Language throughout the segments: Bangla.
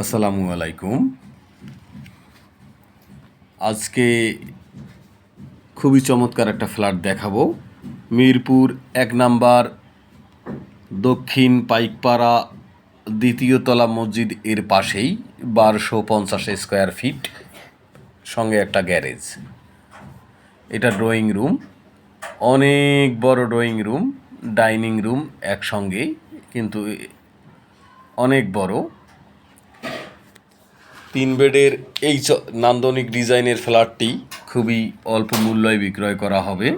আসসালামু আলাইকুম। আজকে খুবই চমৎকার একটা ফ্ল্যাট দেখাবো। মিরপুর এক নাম্বার, দক্ষিণ পাইকপাড়া, দ্বিতীয় তলা মসজিদ এর পাশেই, বারোশো পঞ্চাশ স্কোয়ার ফিট, সঙ্গে একটা গ্যারেজ। এটা ড্রয়িং রুম, অনেক বড় ড্রয়িং রুম, ডাইনিং রুম একসঙ্গে কিন্তু অনেক বড়। তিন বেডের এই নান্দনিক ডিজাইনের ফ্ল্যাটটি খুবই অল্প মূল্যে বিক্রয় করা হবে।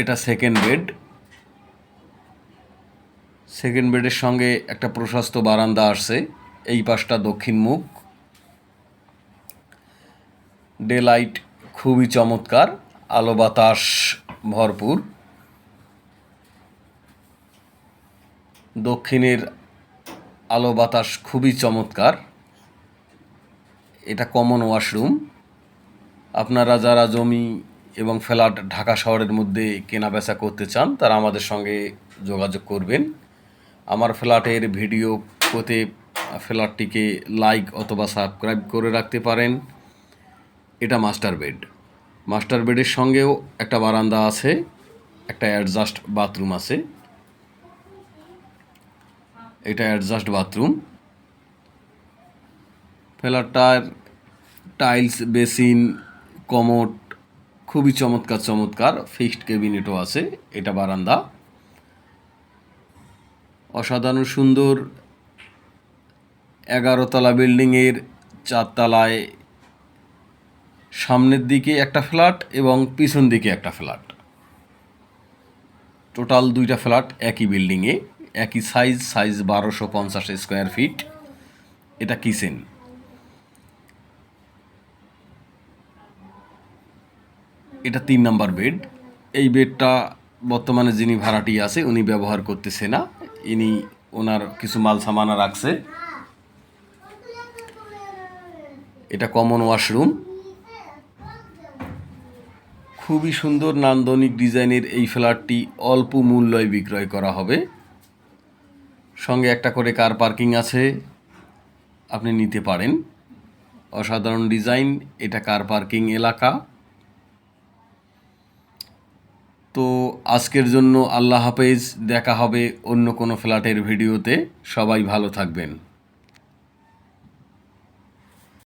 এটা সেকেন্ড বেড সেকেন্ড বেডের সঙ্গে একটা প্রশস্ত বারান্দা আসছে, এই পাশটা দক্ষিণ মুখ। ডে লাইট খুবই চমৎকার, আলো বাতাস ভরপুর। দক্ষিণের আলো বাতাস খুবই চমৎকার। এটা কমন ওয়াশরুম আপনারা যারা জমি এবং ফ্ল্যাট ঢাকা শহরের মধ্যে কেনা বেচা করতে চান, তারা আমাদের সঙ্গে যোগাযোগ করবেন। আমার ফ্ল্যাটের ভিডিও পেতে ফ্ল্যাটটিকে লাইক অথবা সাবস্ক্রাইব করে রাখতে পারেন। এটা মাস্টার বেড মাস্টার বেডের সঙ্গেও একটা বারান্দা আছে, একটা অ্যাডজাস্ট বাথরুম আছে। এটা অ্যাডজাস্ট বাথরুম ফ্ল্যাটটার টাইলস বেসিন কমোট খুবই চমৎকার চমৎকার। ফিক্সড ক্যাবিনেটও আছে, এটা বারান্দা। অসাধারণ, সুন্দর। এগারোতলা বিল্ডিংয়ের চারতলায় সামনের দিকে একটা ফ্ল্যাট এবং পিছন দিকে একটা ফ্ল্যাট টোটাল দুইটা ফ্ল্যাট একই বিল্ডিংয়ে একই সাইজ সাইজ বারোশো পঞ্চাশ স্কোয়ার ফিট এটা কিচেন। এটা তিন নাম্বার বেড এই বেডটা বর্তমানে যিনি ভাড়াটি আছে, উনি ব্যবহার করতেছে না। ইনি ওনার কিছু মাল সামানা রাখছে। এটা কমন ওয়াশরুম খুবই সুন্দর নান্দনিক ডিজাইনের এই ফ্ল্যাটটি অল্প মূল্যে বিক্রয় করা হবে। সঙ্গে একটা করে কার পার্কিং আছে। আপনি নিতে পারেন। অসাধারণ ডিজাইন এটা কার পার্কিং এলাকা। তো আজকের জন্য আল্লাহ হাফেজ, দেখা হবে অন্য কোনো ফ্ল্যাটের ভিডিওতে সবাই ভালো থাকবেন।